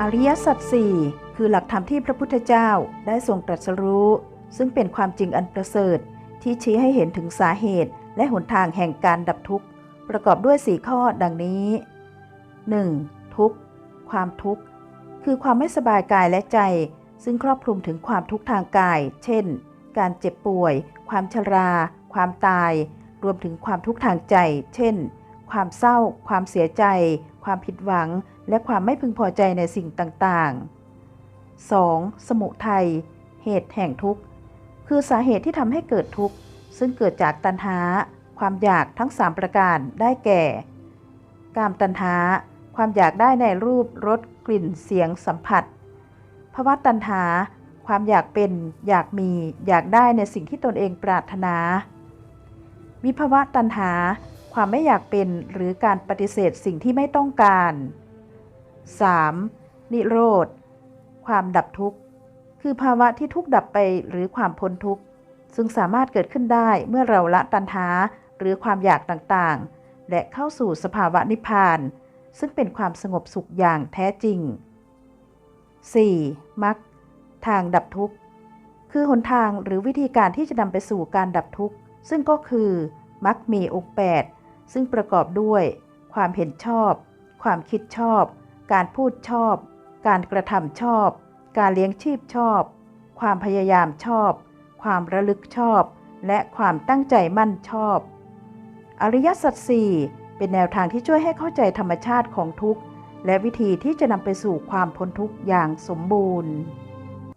อริยสัจสี่คือหลักธรรมที่พระพุทธเจ้าได้ทรงตรัสรู้ ซึ่งเป็นความจริงอันประเสริฐ ที่ชี้ให้เห็นถึงสาเหตุ และหนทางแห่งการดับทุกข์ ประกอบด้วยสี่ข้อดังนี้ 1. ทุกข์ ความทุกข์ คือความไม่สบายกายและใจ ซึ่งครอบคลุมถึงความทุกข์ทางกาย เช่น การเจ็บป่วย ความชรา ความตาย รวมถึงความทุกข์ทางใจ เช่น ความเศร้า ความเสียใจ ความผิดหวัง และความไม่พึงพอใจในสิ่งต่างๆ 2. สมุทัย เหตุแห่งทุกข์ คือสาเหตุที่ทำให้เกิดทุกข์ ซึ่งเกิดจากตัณหา ความอยากทั้ง 3 ประการ ได้แก่ กามตัณหา ความอยากได้ในรูป รส กลิ่น เสียง สัมผัส ภวะตัณหา ความอยากเป็น อยากมี อยากได้ในสิ่งที่ตนเองปรารถนา วิภวะตัณหา ความไม่อยากเป็นหรือการปฏิเสธสิ่งที่ไม่ต้องการ 3. นิโรธ ความดับทุกข์ คือภาวะที่ทุกข์ดับไปหรือความพ้นทุกข์ ซึ่งสามารถเกิดขึ้นได้เมื่อเราละตัณหาหรือความอยากต่างๆ และเข้าสู่สภาวะนิพพาน ซึ่งเป็นความสงบสุขอย่างแท้จริง 4. มรรคทางดับทุกข์ คือหนทางหรือวิธีการที่จะนำไปสู่การดับทุกข์ ซึ่งก็คือมรรคมีองค์8 ซึ่งประกอบด้วย ความเห็นชอบ ความคิดชอบ การพูดชอบ การกระทำชอบ การเลี้ยงชีพชอบ ความพยายามชอบ ความระลึกชอบ และความตั้งใจมั่นชอบ อริยสัจสี่เป็นแนวทางที่ช่วยให้เข้าใจธรรมชาติของทุกข์ และวิธีที่จะนำไปสู่ความพ้นทุกข์อย่างสมบูรณ์